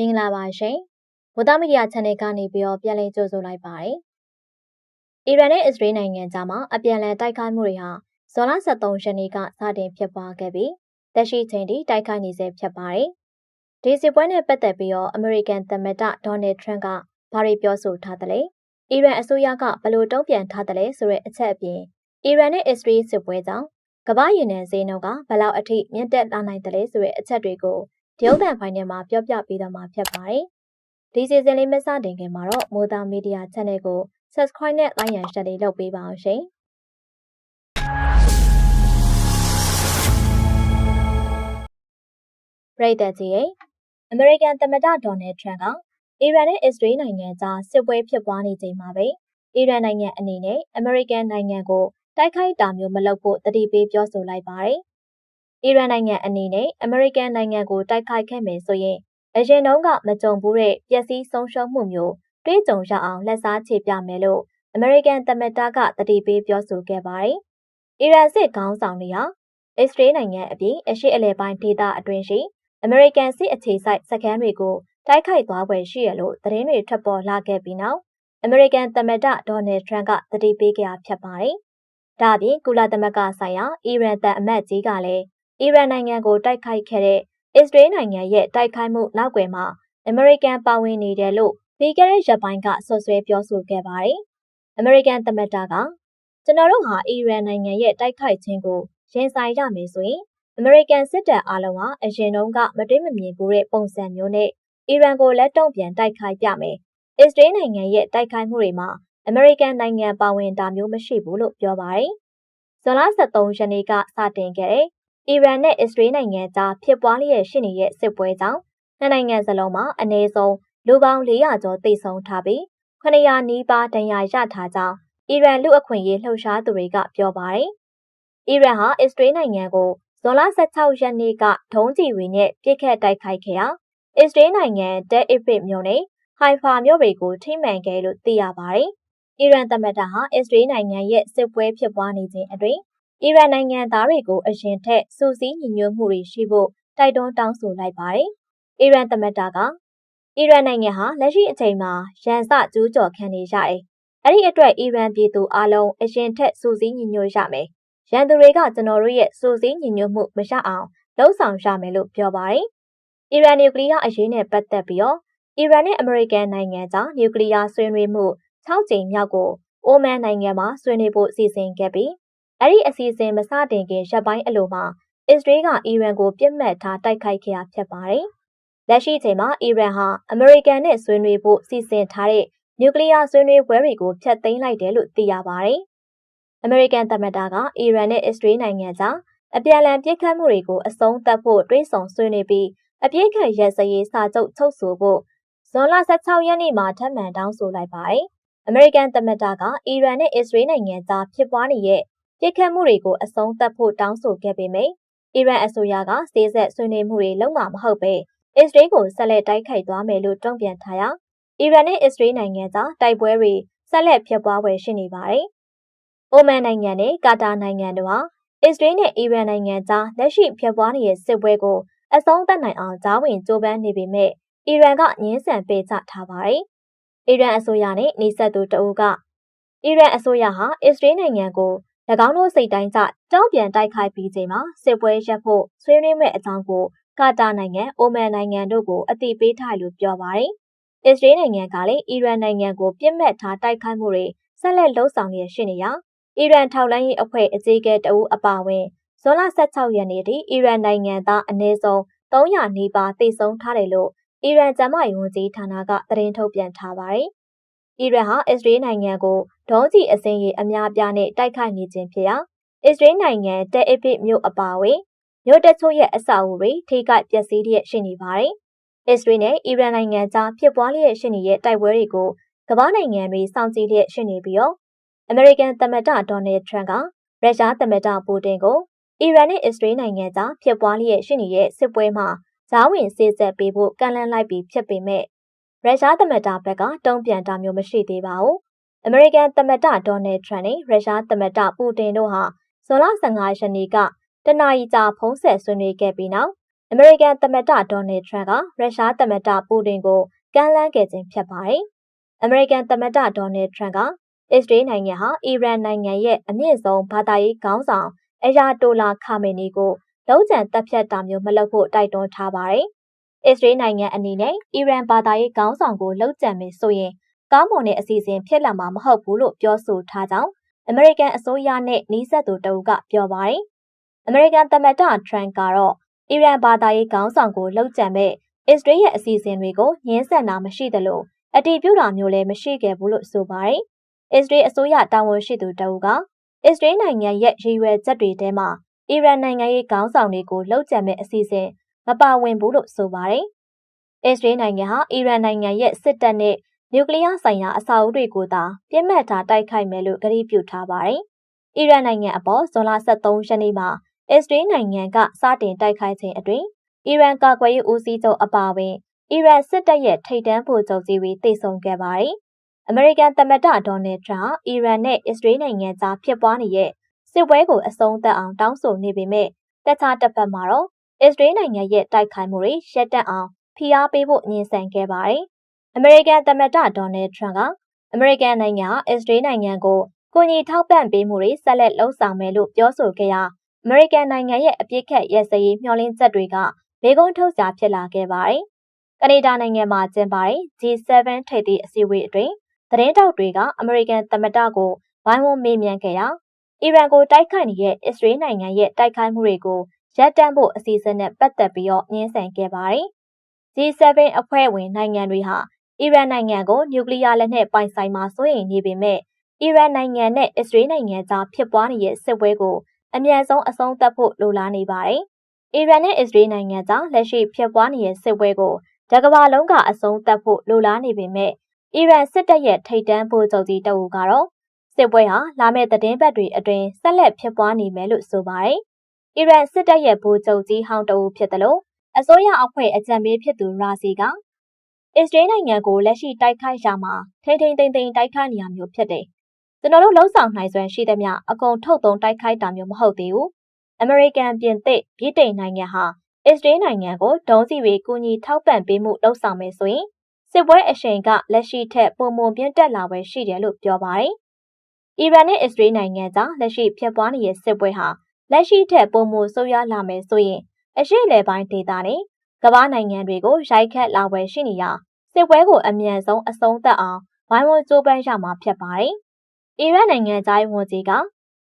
မင်္ဂလာပါရှင်။မိုးသားမီဒီယာ channel ကနေပြီးတော့ပြန်လည်ကြိုဆိုလိုက်ပါတယ်။အီရန်နဲ့အစ္စရေးနိုင်ငံကြားမှာအပြန်အလှန်တိုက်ခိုက်မှုတွေဟာဇွန်လ23ရက်နေ့ကစတင်ဖြစ်ပွားခဲ့ပြီးလက်ရှိချိန်ထိတိုက်ခိုက်နေဆဲဖြစ်ပါတယ်။ဒီစစ်ပွဲနဲ့ပတ်သက်ပြီးတော့အမေရိကန်သမ္မတဒေါ်နယ်ထရန့်ကဘာတွေပြောဆိုထားသလဲ။အီရန်အစိုးရကဘယ်လိုတုံ့ပြန်ထားသလဲဆိုတဲ့အချက်အပြင်အီရန်နဲ့အစ္စရေးစစ်ပွဲကြောင့်ကမ္ဘာရင်နယ်ဈေးနှုန်းကဘယ်လောက်အထိမြင့်တက်လာနိုင်သလဲဆိုတဲ့အချက်တွေကို ဒီဥဒ္ဒန်ဖိုင်ထဲမှာပြောပြပေးတော့မှာဖြစ်ပါတယ်။ဒီစီစဉ်လေးမစတင်ခင်မှာတော့မိုးသားမီဒီယာ channel ကို subscribe နဲ့ like ရန် share လေးလုပ်ပေးပါအောင်ရှင်။ပြည်သက်ကြီးရဲ့အမေရိကန်သမ္မတဒေါ်နယ်ထရန့်ကအီရန်နဲ့အစ္စရေးနိုင်ငံကြားစစ်ပွဲဖြစ်ပွားနေချိန်မှာပဲအီရန်နိုင်ငံအနေနဲ့အမေရိကန်နိုင်ငံကိုတိုက်ခိုက်တာမျိုးမလုပ်ဖို့တတိပေးပြောဆိုလိုက်ပါတယ် အီရန်နိုင်ငံအနေနဲ့အမေရိကန်နိုင်ငံကိုတိုက်ခိုက်ခဲ့မယ်ဆိုရင်အရင်တုန်းကမကြုံဘူးတဲ့ပျက်စီးဆုံးရှုံးမှုမျိုးတွေးကြုံရအောင်လက်စားချေပြမယ်လို့အမေရိကန်သမ္မတကတတိပေးပြောဆိုခဲ့ပါတယ်။အီရန်စစ်ခေါင်းဆောင်တွေဟာအစ္စရေးနိုင်ငံအပြင်အရှေ့အလယ်ပိုင်းဒေသအတွင်းရှိအမေရိကန်စစ်အခြေစိုက်စခန်းတွေကိုတိုက်ခိုက်သွားဖွယ်ရှိရလို့သတင်းတွေထွက်ပေါ်လာခဲ့ပြီးနောက်အမေရိကန်သမ္မတဒေါ်နယ်ထရန့်ကတတိပေးခဲ့တာဖြစ်ပါတယ်။ဒါ့အပြင်ကုလသမဂ္ဂဆိုင်ရာအီရန်တပ်အမတ်ကြီးကလည်း အီရန်နိုင်ငံကိုတိုက်ခိုက်ခဲ့တဲ့အစ္စရေးနိုင်ငံရဲ့တိုက်ခိုက်မှုနောက်ွယ်မှာအမေရိကန်ပါဝင်နေတယ်လို့ပြီးခဲ့တဲ့ရက်ပိုင်းကဆွဆွဲပြောဆိုခဲ့ပါတယ်။အမေရိကန်သမ္မတကကျွန်တော်တို့ဟာအီရန်နိုင်ငံရဲ့တိုက်ခိုက်ခြင်းကိုရင်ဆိုင်ရမယ်ဆိုရင်အမေရိကန်စစ်တပ်အားလုံးဟာအရင်တုန်းကမတွေ့မမြင်ဘူးတဲ့ပုံစံမျိုးနဲ့အီရန်ကိုလက်တုံ့ပြန်တိုက်ခိုက်ပြမယ်။အစ္စရေးနိုင်ငံရဲ့တိုက်ခိုက်မှုတွေမှာအမေရိကန်နိုင်ငံပါဝင်တာမျိုးမရှိဘူးလို့ပြောပါတယ်။ဇွန်လ23ရက်နေ့ကစတင်ခဲ့တဲ့ အီရန်နဲ့အစ္စရေးနိုင်ငံကြားဖြစ်ပွားလျက်ရှိနေတဲ့စစ်ပွဲကြောင့်နှစ်နိုင်ငံစလုံးမှာအနည်းဆုံးလူပေါင်း400ကျော်သေဆုံးထားပြီး900နီးပါးဒဏ်ရာရထားကြောင်းအီရန်လူအခွင့်အရေးလှုပ်ရှားသူတွေကပြောပါတယ်။အီရန်ဟာအစ္စရေးနိုင်ငံကိုဇွန်လ16ရက်နေ့ကဒုံးကျည်တွေနဲ့ပစ်ခတ်တိုက်ခိုက်ခဲ့ရာအစ္စရေးနိုင်ငံတဲအစ်ဖစ်မြို့နယ်ဟိုင်ဖာမြို့တွေကိုထိမှန်ခဲ့လို့သိရပါတယ်။အီရန်သမ္မတဟာအစ္စရေးနိုင်ငံရဲ့စစ်ပွဲဖြစ်ပွားနေခြင်းအတွင်း အီရန်နိုင်ငံသားတွေကိုအရင်ထက်စူးစီးညီညွတ်မှုတွေရှိဖို့တိုက်တွန်းတောင်းဆိုလိုက်ပါတယ်။အီရန်သမ္မတကအီရန်နိုင်ငံဟာလက်ရှိအချိန်မှာရန်စကျူးကျော်ခံနေရတယ်။အဲ့ဒီအတွက်အီရန်ပြည်သူအလုံးအရင်ထက်စူးစီးညီညွတ်ရမယ်။ရန်သူတွေကကျွန်တော်တို့ရဲ့စူးစီးညီညွတ်မှုမရအောင်လှုံ့ဆော်ရမယ်လို့ပြောပါတယ်။အီရန်နျူကလ িয়ার အရေးနဲ့ပတ်သက်ပြီးတော့အီရန်နဲ့အမေရိကန်နိုင်ငံကြားနျူကလ িয়ার ဆွေးနွေးမှု6ကြိမ်မြောက်ကိုအိုမန်နိုင်ငံမှာဆွေးနွေးဖို့စီစဉ်ခဲ့ပြီး အဲ့ဒီအစီအစဉ်မစတင်ခင်ရက်ပိုင်းအလိုမှာအစ္စရေးကအီရန်ကိုပြစ်မှတ်ထားတိုက်ခိုက်ခဲ့တာဖြစ်ပါတယ်။လက်ရှိအချိန်မှာအီရန်ဟာအမေရိကန်နဲ့ဆွေးနွေးဖို့စီစဉ်ထားတဲ့နျူကလ িয়ার ဆွေးနွေးပွဲတွေကိုဖျက်သိမ်းလိုက်တယ်လို့သိရပါတယ်။အမေရိကန်သမ္မတကအီရန်နဲ့အစ္စရေးနိုင်ငံကြားအပြန်အလှန်ပြစ်ခတ်မှုတွေကိုအဆုံးသတ်ဖို့တွေးဆောင်ဆွေးနွေးပြီးအပြစ်ခံရက်စရေးစာချုပ်ချုပ်ဆိုဖို့ဇွန်လ16ရက်နေ့မှာထပ်မံတောင်းဆိုလိုက်ပါတယ်။အမေရိကန်သမ္မတကအီရန်နဲ့အစ္စရေးနိုင်ငံကြားဖြစ်ပွားနေတဲ့ ပြစ်ခတ်မှုတွေကိုအဆုံးသတ်ဖို့တောင်းဆိုခဲ့ပေမယ့်အီရန်အစိုးရကစေးဆက်ဆွေးနွေးမှုတွေလုပ်မှာမဟုတ်ပဲအစ္စရေးကိုဆက်လက်တိုက်ခိုက်သွားမယ်လို့တုံ့ပြန်ထားရာအီရန်နဲ့အစ္စရေးနိုင်ငံကြားတိုက်ပွဲတွေဆက်လက်ဖြစ်ပွားဖွယ်ရှိနေပါတယ်။အိုမန်နိုင်ငံနဲ့ကာတာနိုင်ငံတို့ဟာအစ္စရေးနဲ့အီရန်နိုင်ငံကြားလက်ရှိဖြစ်ပွားနေတဲ့စစ်ပွဲကိုအဆုံးသတ်နိုင်အောင်ကြားဝင်ကြိုးပမ်းနေပေမဲ့အီရန်ကငင်းဆန်ပေးချထားပါတယ်။အီရန်အစိုးရနဲ့နေဆက်သူတအူးကအီရန်အစိုးရဟာအစ္စရေးနိုင်ငံကို၎ င်းတို့စိတ်တိုင်းကျတောင်းပြန်တိုက်ခိုက်ပြီးချိန်မှာစစ်ပွဲရပ်ဖို့ဆွေးနွေးမဲ့အကြောင်းကိုကာတာနိုင်ငံ၊အိုမန်နိုင်ငံတို့ကိုအသိပေးထားလို့ပြောပါတယ်။အစ္စရေးနိုင်ငံကလည်းအီရန်နိုင်ငံကိုပြစ်မှတ်ထားတိုက်ခိုက်မှုတွေဆက်လက်လှုံ့ဆော်နေရှိနေရာအီရန်ထောက်လှမ်းရေးအဖွဲ့အကြီးအကဲတအူးအပါအဝင်ဇွန်လ16ရက်နေ့ထိအီရန်နိုင်ငံသားအနည်းဆုံး300နီးပါးသေဆုံးထားတယ်လို့အီရန်ကျန်းမာရေးဝန်ကြီးဌာနကသတင်းထုတ်ပြန်ထားပါတယ်။ အီရန်ဟာအစ္စရေးနိုင်ငံကိုဒုံးကျည်အစင်းရေအများပြားနဲ့တိုက်ခိုက်နေခြင်းဖြစ်ရာအစ္စရေးနိုင်ငံတဲအစ်ဖစ်မြို့အပါအဝင်မြို့တချို့ရဲ့အဆောက်အဦတွေထိခိုက်ပျက်စီးလျက်ရှိနေပါတယ်။အစ္စရေးနဲ့အီရန်နိုင်ငံကြားဖြစ်ပွားလျက်ရှိနေတဲ့တိုက်ပွဲတွေကိုကမ္ဘာနိုင်ငံတွေစောင့်ကြည့်လျက်ရှိနေပြီးတော့အမေရိကန်သမ္မတဒေါ်နယ်ထရန့်ကရုရှားသမ္မတပူတင်ကိုအီရန်နဲ့အစ္စရေးနိုင်ငံကြားဖြစ်ပွားလျက်ရှိနေတဲ့စစ်ပွဲမှာဂျားဝင်စေဆက်ပေးဖို့ကန့်လန့်လိုက်ပြီးဖြစ်ပေမဲ့ ရုရှားသမ္မတဘက်ကတုံ့ပြန်တာမျိုးမရှိသေးပါဘူး။အမေရိကန်သမ္မတဒေါ်နယ်ထရန့်နဲ့ရုရှားသမ္မတပူတင်တို့ဟာဇွန်လ15ရက်နေ့ကတနအီကြာဖုံးဆက်ဆွေးနွေးခဲ့ပြီးနောက်အမေရိကန်သမ္မတဒေါ်နယ်ထရန့်ကရုရှားသမ္မတပူတင်ကိုကမ်းလှမ်းခဲ့ခြင်းဖြစ်ပါတယ်။အမေရိကန်သမ္မတဒေါ်နယ်ထရန့်ကအစ္စရေးနိုင်ငံဟာအီရန်နိုင်ငံရဲ့အမြင့်ဆုံးဘာသာရေးခေါင်းဆောင်အယာတိုလာခါမေနီကိုလုံးချံတပ်ဖြတ်တာမျိုးမလုပ်ဖို့တိုက်တွန်းထားပါတယ်။ အစ္စရေးနိုင်ငံအနေနဲ့အီရန်ဘာသာရေးခေါင်းဆောင်ကိုလှုပ်ကြံမယ်ဆိုရင်ကောင်းမွန်တဲ့အစီအစဉ်ဖြစ်လာမှာမဟုတ်ဘူးလို့ပြောဆိုထားကြောင်းအမေရိကန်အစိုးရနဲ့နှီးဆက်သူတအုပ်ကပြောပါတယ်။အမေရိကန်သမ္မတထရန့်ကတော့အီရန်ဘာသာရေးခေါင်းဆောင်ကိုလှုပ်ကြံမဲ့အစ္စရေးရဲ့အစီအစဉ်တွေကိုညှင်းဆန်တာမရှိသလိုအတီးပြုတာမျိုးလည်းမရှိခဲ့ဘူးလို့ဆိုပါတယ်။အစ္စရေးအစိုးရတာဝန်ရှိသူတအုပ်ကအစ္စရေးနိုင်ငံရဲ့ရည်ရွယ်ချက်တွေထဲမှာအီရန်နိုင်ငံရေးခေါင်းဆောင်တွေကိုလှုပ်ကြံမဲ့အစီအစဉ် မပါဝင်ဘူးလို့ဆိုပါတယ်။အစ္စရေးနိုင်ငံဟာအီရန်နိုင်ငံရဲ့စစ်တပ်နဲ့နျူကလ িয়ার ဆိုင်ရာအဆောက်အဦတွေကိုသာပြစ်မှတ်ထားတိုက်ခိုက်မယ်လို့ကြေညာပြုထားပါတယ်။အီရန်နိုင်ငံအပေါ်ဇွန်လ23ရက်နေ့မှာအစ္စရေးနိုင်ငံကစတင်တိုက်ခိုက်ခြင်းအတွင်းအီရန်ကာကွယ်ရေးဦးစီးချုပ်အပါအဝင်အီရန်စစ်တပ်ရဲ့ထိပ်တန်းဗိုလ်ချုပ်ကြီးတွေတိုက်ဆုံခဲ့ပါတယ်။အမေရိကန်သမ္မတဒေါ်နယ်ထရန့်အီရန်နဲ့အစ္စရေးနိုင်ငံကြားဖြစ်ပွားနေတဲ့စစ်ပွဲကိုအဆုံးသတ်အောင်တောင်းဆိုနေပေမဲ့တခြားတစ်ဖက်မှာတော့ အစ္စရေးနိုင်ငံရဲ့တိုက်ခိုက်မှုတွေရပ်တန့်အောင်ဖိအားပေးဖို့ညှင်းဆန်ခဲ့ပါတယ်။အမေရိကန်သမ္မတဒေါ်နယ်ထရန့်ကအမေရိကန်နိုင်ငံအစ္စရေးနိုင်ငံကိုကိုညီထောက်ပံ့ပေးမှုတွေဆက်လက်လှုံ့ဆော်မယ်လို့ပြောဆိုခဲ့ရာအမေရိကန်နိုင်ငံရဲ့အပြစ်ခတ်ရဲစရေးမျှော်လင့်ချက်တွေကဘေကုန်းထုတ်စရာဖြစ်လာခဲ့ပါတယ်။ကနေဒါနိုင်ငံမှာကျင်းပတဲ့ G7 ထိပ်သီးအစည်းအဝေးအတွင်းသတင်းတောက်တွေကအမေရိကန်သမ္မတကိုဝိုင်းဝန်းမေးမြန်းခဲ့ရာအီရန်ကိုတိုက်ခိုက်နေတဲ့အစ္စရေးနိုင်ငံရဲ့တိုက်ခိုက်မှုတွေကို ရပ်တန့်ဖို့အစီအစဉ်နဲ့ပတ်သက်ပြီးတော့ညှင်းဆန်ခဲ့ပါတယ်။ G7 အဖွဲ့ဝင်နိုင်ငံတွေဟာအီရန်နိုင်ငံကိုနျူကလ িয়ার လက်နက်ပိုင်ဆိုင်မှာစိုးရိမ်နေပေမဲ့အီရန်နိုင်ငံနဲ့အစ္စရေးနိုင်ငံကြားဖြစ်ပွားနေတဲ့စစ်ပွဲကိုအမြန်ဆုံးအဆုံးသတ်ဖို့လိုလားနေပါတယ်။အီရန်နဲ့အစ္စရေးနိုင်ငံကြားလက်ရှိဖြစ်ပွားနေတဲ့စစ်ပွဲကိုတကမ္ဘာလုံးကအဆုံးသတ်ဖို့လိုလားနေပေမဲ့အီရန်စစ်တပ်ရဲ့ထိပ်တန်းဗိုလ်ချုပ်ကြီးတအူကတော့စစ်ပွဲဟာလာမယ့်သတင်းပတ်တွေအတွင်းဆက်လက်ဖြစ်ပွားနေမယ်လို့ဆိုပါတယ်။ အီရန်စစ်တပ်ရဲ့ဗိုလ်ချုပ်ကြီးဟောင်းတအူဖြစ်တယ်လို့အစိုးရအဖွဲ့အကြံပေးဖြစ်သူရာစီကအစ္စရေးနိုင်ငံကိုလက်ရှိတိုက်ခိုက်ရမှာထိမ့်ထိမ့်သိမ့်သိမ့်တိုက်ခိုက်နေရမျိုးဖြစ်တယ်။ကျွန်တော်တို့လှုံ့ဆော်နိုင်စွမ်းရှိသမျှအကုန်ထုတ်သုံးတိုက်ခိုက်တာမျိုးမဟုတ်သေးဘူး။အမေရိကန်ပြင်သစ်ဗြိတိန်နိုင်ငံဟာအစ္စရေးနိုင်ငံကိုဒုံးစီတွေကူညီထောက်ပံ့ပေးမှုလှုံ့ဆော်မယ်ဆိုရင်စစ်ပွဲအရှိန်ကလက်ရှိထက်ပုံမပြင်းတက်လာပဲရှိတယ်လို့ပြောပါတယ်။အီရန်နဲ့အစ္စရေးနိုင်ငံကြားလက်ရှိဖြစ်ပွားနေတဲ့စစ်ပွဲဟာ လက်ရှိထက်ပုံမဆိုးရွားလာမယ်ဆိုရင်အရှိလေပိုင်းဒေသနဲ့ကမ္ဘာနိုင်ငံတွေကိုရိုက်ခတ်လာပွဲရှိနေရစစ်ပွဲကိုအမြန်ဆုံးအဆုံးသတ်အောင်ဝိုင်းဝန်းကြိုးပမ်းရမှာဖြစ်ပါတယ်။အီရတ်နိုင်ငံသားဝန်ကြီးက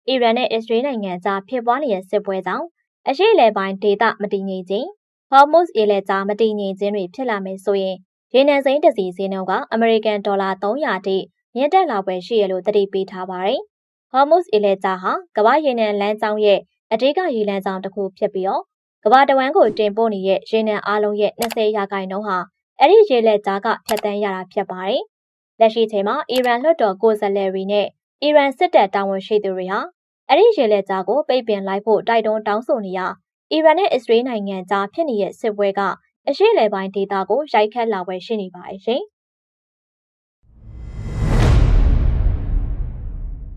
အီရန်နဲ့အစ္စရေးနိုင်ငံကြားဖြစ်ပွားနေတဲ့စစ်ပွဲကြောင့်အရှိလေပိုင်းဒေသမတည်ငြိမ်ခြင်းဟော်မုတ်အေလက်ကြားမတည်ငြိမ်ခြင်းတွေဖြစ်လာမယ်ဆိုရင်ရေနံစိမ်းတစ်စီဈေးနှုန်းကအမေရိကန်ဒေါ်လာ300တိမြင့်တက်လာပွဲရှိရလို့တတိပေးထားပါတယ်။ဟော်မုတ်အေလက်ကြားဟာကမ္ဘာရေနံလမ်းကြောင်းရဲ့ အဓိကရေလမ်းကြောင်းတစ်ခုဖြစ်ပြီးတော့ကမ္ဘာတဝန်းကိုတင်ပို့နေတဲ့ရေနံအားလုံးရဲ့20ရာခိုင်နှုန်းဟာအဲ့ဒီရေလက်ကြားကဖျက်ဆီးရတာဖြစ်ပါတယ်။လက်ရှိချိန်မှာအီရန်လွှတ်တော်ကိုယ်စားလှယ်တွေနဲ့အီရန်စစ်တပ်တာဝန်ရှိသူတွေဟာအဲ့ဒီရေလက်ကြားကိုပိတ်ပင်လိုက်ဖို့တိုက်တွန်းတောင်းဆိုနေရအီရန်နဲ့အစ္စရေးနိုင်ငံကြားဖြစ်နေတဲ့စစ်ပွဲကအရှေ့လယ်ပိုင်းဒေသကိုရိုက်ခတ်လာပွဲရှိနေပါတယ်ရှင်။